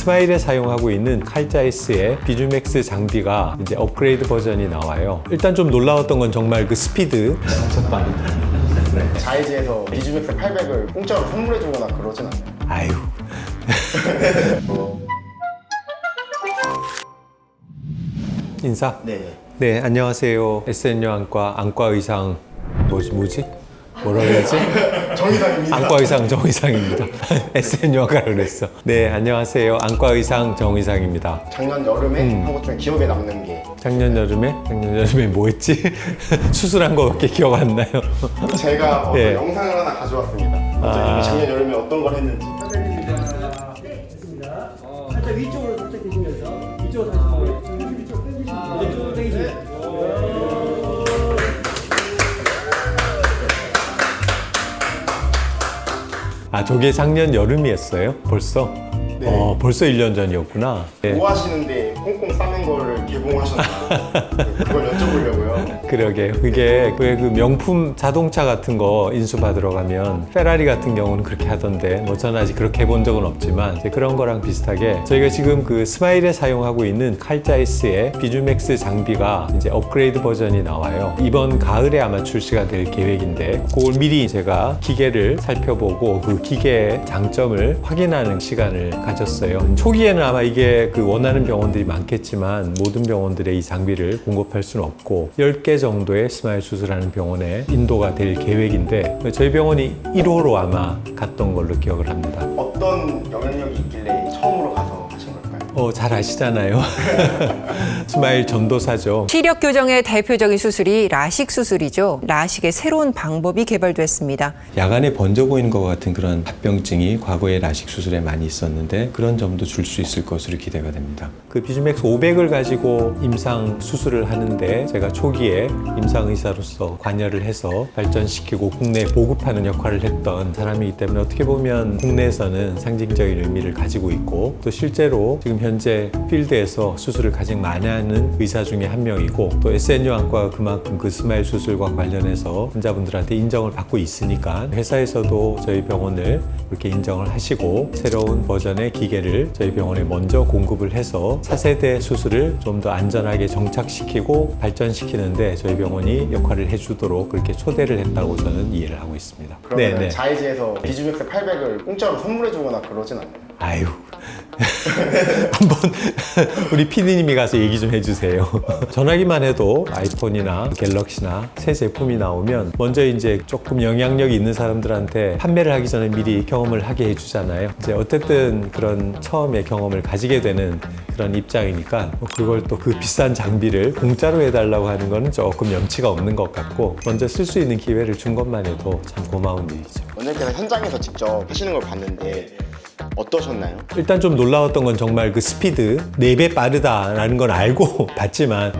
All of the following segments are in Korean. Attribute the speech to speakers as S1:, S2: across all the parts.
S1: 스마일에 사용하고 있는 칼자이스의 비주맥스 장비가 이제 업그레이드 버전이 나와요. 일단 좀 놀라웠던 건 정말 그 스피드.
S2: 자이즈에서 비즈맥스 800을 공짜로 선물해주거나 그러진 않아요.
S1: 아유. 인사.
S2: 네.
S1: 네, 안녕하세요. SNU 안과 안과 의상 뭐지 뭐지? 뭐라 그러지?
S2: 정의상입니다.
S1: 안과 의상 정의상입니다. SNU 안과를 그랬어. 네, 안녕하세요. 안과 의상 정의상입니다.
S2: 작년 여름에
S1: 음.
S2: 한것 중에 기억에 남는 게
S1: 작년 여름에 작년 여름에 뭐 했지? 수술한 거밖에 기억 안 나요.
S2: 제가 어떤
S1: 예.
S2: 영상을 하나 가져왔습니다. 먼저
S1: 아.
S2: 이미 작년 여름에 어떤 걸 했는지.
S3: 네, 됐습니다. 살짝 위쪽으로
S1: 아, 저게 작년 여름이었어요? 벌써?
S2: 네.
S1: 어, 벌써 1년 전이었구나. 네.
S2: 뭐 하시는데 꽁꽁 싸맨 거를 개봉하셨나 그걸 여쭤보려고요.
S1: 그러게 그게 왜 그 명품 자동차 같은 거 인수 받으러 가면 페라리 같은 경우는 그렇게 하던데 뭐 저는 아직 그렇게 해본 적은 없지만 이제 그런 거랑 비슷하게 저희가 지금 그 스마일에 사용하고 있는 칼자이스의 비주맥스 장비가 이제 업그레이드 버전이 나와요 이번 가을에 아마 출시가 될 계획인데 그걸 미리 제가 기계를 살펴보고 그 기계의 장점을 확인하는 시간을 가졌어요 초기에는 아마 이게 그 원하는 병원들이 많겠지만 모든 병원들의 이 장비를 공급할 수는 없고 10개 정도의 스마일 수술하는 병원에 인도가 될 계획인데 저희 병원이 1호로 아마 갔던 걸로 기억을 합니다.
S2: 어떤 영향력이 있길래 처음으로 가서?
S1: 어, 잘 아시잖아요. 스마일 전도사죠.
S4: 시력 교정의 대표적인 수술이 라식 수술이죠. 라식의 새로운 방법이 개발됐습니다.
S1: 야간에 번져 보이는 것 같은 그런 합병증이 과거에 라식 수술에 많이 있었는데 그런 점도 줄 수 있을 것으로 기대가 됩니다. 그 비주맥스 500을 가지고 임상 수술을 하는데 제가 초기에 임상 의사로서 관여를 해서 발전시키고 국내에 보급하는 역할을 했던 사람이기 때문에 어떻게 보면 국내에서는 상징적인 의미를 가지고 있고 또 실제로 지금 현재 필드에서 수술을 가장 많이 하는 의사 중에 한 명이고 또 SNU 안과가 그만큼 그 스마일 수술과 관련해서 환자분들한테 인정을 받고 있으니까 회사에서도 저희 병원을 이렇게 인정을 하시고 새로운 버전의 기계를 저희 병원에 먼저 공급을 해서 4세대 수술을 좀 더 안전하게 정착시키고 발전시키는데 저희 병원이 역할을 해주도록 그렇게 초대를 했다고 저는 이해를 하고 있습니다.
S2: 그러면 자이즈에서 비즈맥스 800을 공짜로 선물해주거나 그러진 않아요.
S1: 아유. 한번 우리 PD님이 가서 얘기 좀 해주세요. 전화기만 해도 아이폰이나 갤럭시나 새 제품이 나오면 먼저 이제 조금 영향력이 있는 사람들한테 판매를 하기 전에 미리 경험을 하게 해주잖아요. 이제 어쨌든 그런 처음에 경험을 가지게 되는 그런 입장이니까 뭐 그걸 또 그 비싼 장비를 공짜로 해달라고 하는 거는 조금 염치가 없는 것 같고 먼저 쓸 수 있는 기회를 준 것만 해도 참 고마운 일이죠.
S2: 원장님께서 현장에서 직접 하시는 걸 봤는데 어떠셨나요?
S1: 일단 좀 놀라웠던 건 정말 그 스피드 4배 빠르다라는 건 알고 봤지만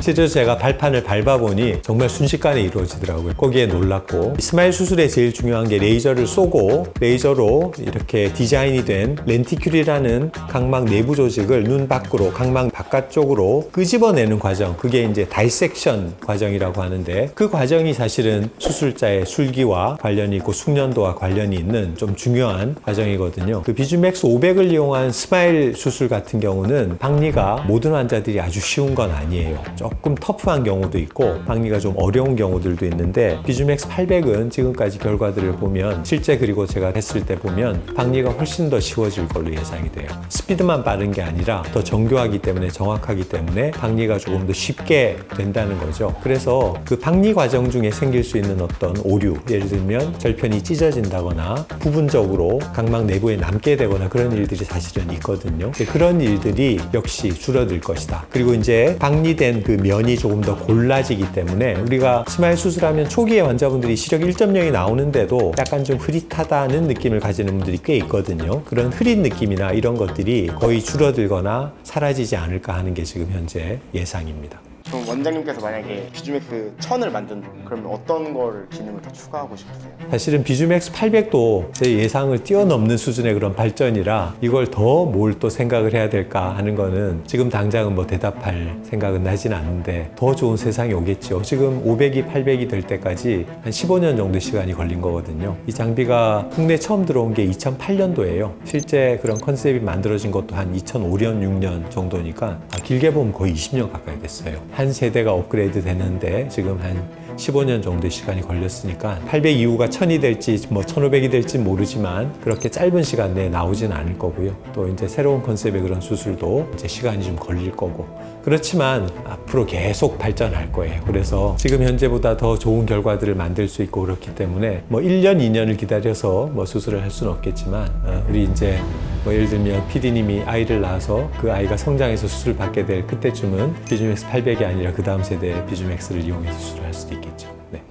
S1: 실제로 제가 발판을 밟아보니 정말 순식간에 이루어지더라고요. 거기에 놀랐고 스마일 수술에 제일 중요한 게 레이저를 쏘고 레이저로 이렇게 디자인이 된 렌티큘이라는 각막 내부 조직을 눈 밖으로 각막 바깥쪽으로 끄집어내는 과정 그게 이제 다이섹션 과정이라고 하는데 그 과정이 사실은 수술자의 술기와 관련이 있고 숙련도와 관련이 있는 좀 중요한 과정이거든요. 그 비주맥스 500을 이용한 스마일 수술 같은 경우는 박리가 모든 환자들이 아주 쉬운 건 아니에요. 조금 터프한 경우도 있고 박리가 좀 어려운 경우들도 있는데 비주맥스 800은 지금까지 결과들을 보면 실제 그리고 제가 했을 때 보면 박리가 훨씬 더 쉬워질 걸로 예상이 돼요. 스피드만 빠른 게 아니라 더 정교하기 때문에 정확하기 때문에 박리가 조금 더 쉽게 된다는 거죠. 그래서 그 박리 과정 중에 생길 수 있는 어떤 오류, 예를 들면 절편이 찢어진다거나 부분적으로 각막 내부에 남게 되거나 그런 일들이 사실은 있거든요. 그런 일들이 역시 줄어들 것이다. 그리고 이제 박리된 그 면이 조금 더 골라지기 때문에 우리가 스마일 수술하면 초기에 환자분들이 시력 1.0이 나오는데도 약간 좀 흐릿하다는 느낌을 가지는 분들이 꽤 있거든요. 그런 흐린 느낌이나 이런 것들이 거의 줄어들거나 사라지지 않을까 하는 게 지금 현재 예상입니다.
S2: 그럼 원장님께서 만약에 비주맥스 1000을 만든다 그러면 어떤 거를 기능을 더 추가하고 싶으세요?
S1: 사실은 비주맥스 800도 제 예상을 뛰어넘는 수준의 그런 발전이라 이걸 더 뭘 또 생각을 해야 될까 하는 거는 지금 당장은 뭐 대답할 생각은 나진 않는데 더 좋은 세상이 오겠죠. 지금 500이 800이 될 때까지 한 15년 정도 시간이 걸린 거거든요. 이 장비가 국내 처음 들어온 게 2008년도예요. 실제 그런 컨셉이 만들어진 것도 한 2005년, 6년 정도니까 아, 길게 보면 거의 20년 가까이 됐어요. 한 세대가 업그레이드 되는데 지금 한 15년 정도의 시간이 걸렸으니까 800 이후가 1000이 될지 뭐 1500이 될지 모르지만 그렇게 짧은 시간 내에 나오진 않을 거고요. 또 이제 새로운 컨셉의 그런 수술도 이제 시간이 좀 걸릴 거고 그렇지만 앞으로 계속 발전할 거예요. 그래서 지금 현재보다 더 좋은 결과들을 만들 수 있고 그렇기 때문에 뭐 1년, 2년을 기다려서 뭐 수술을 할 수는 없겠지만 어, 우리 이제 뭐 예를 들면 PD님이 아이를 낳아서 그 아이가 성장해서 수술 받게 될 그때쯤은 비주맥스 800이 아니라 그 다음 세대 비주맥스를 이용해서 수술을 할 수도 있겠죠. 네.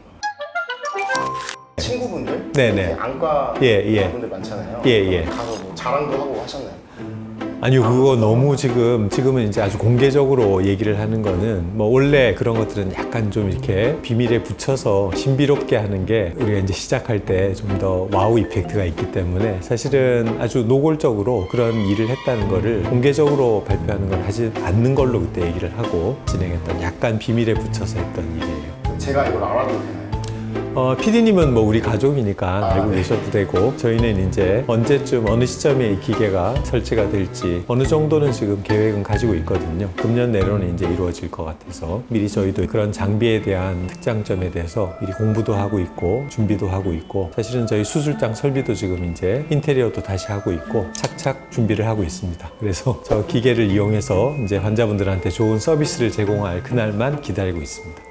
S2: 친구분들?
S1: 네네.
S2: 이제 안과
S1: 예, 예.
S2: 분들 많잖아요.
S1: 예, 예.
S2: 가서 뭐 자랑도 하고 하셨나요?
S1: 아니요, 그거 너무 지금, 지금은 이제 아주 공개적으로 얘기를 하는 거는 뭐 원래 그런 것들은 약간 좀 이렇게 비밀에 붙여서 신비롭게 하는 게 우리가 이제 시작할 때 좀 더 와우 이펙트가 있기 때문에 사실은 아주 노골적으로 그런 일을 했다는 거를 공개적으로 발표하는 걸 하지 않는 걸로 그때 얘기를 하고 진행했던 약간 비밀에 붙여서 했던 일이에요.
S2: 제가 이걸 알아도 되나요?
S1: 어, PD님은 뭐 우리 가족이니까 알고
S2: 네.
S1: 계셔도 되고 저희는 이제 언제쯤 어느 시점에 이 기계가 설치가 될지 어느 정도는 지금 계획은 가지고 있거든요. 금년 내로는 이제 이루어질 것 같아서 미리 저희도 그런 장비에 대한 특장점에 대해서 미리 공부도 하고 있고 준비도 하고 있고 사실은 저희 수술장 설비도 지금 이제 인테리어도 다시 하고 있고 착착 준비를 하고 있습니다. 그래서 저 기계를 이용해서 이제 환자분들한테 좋은 서비스를 제공할 그날만 기다리고 있습니다.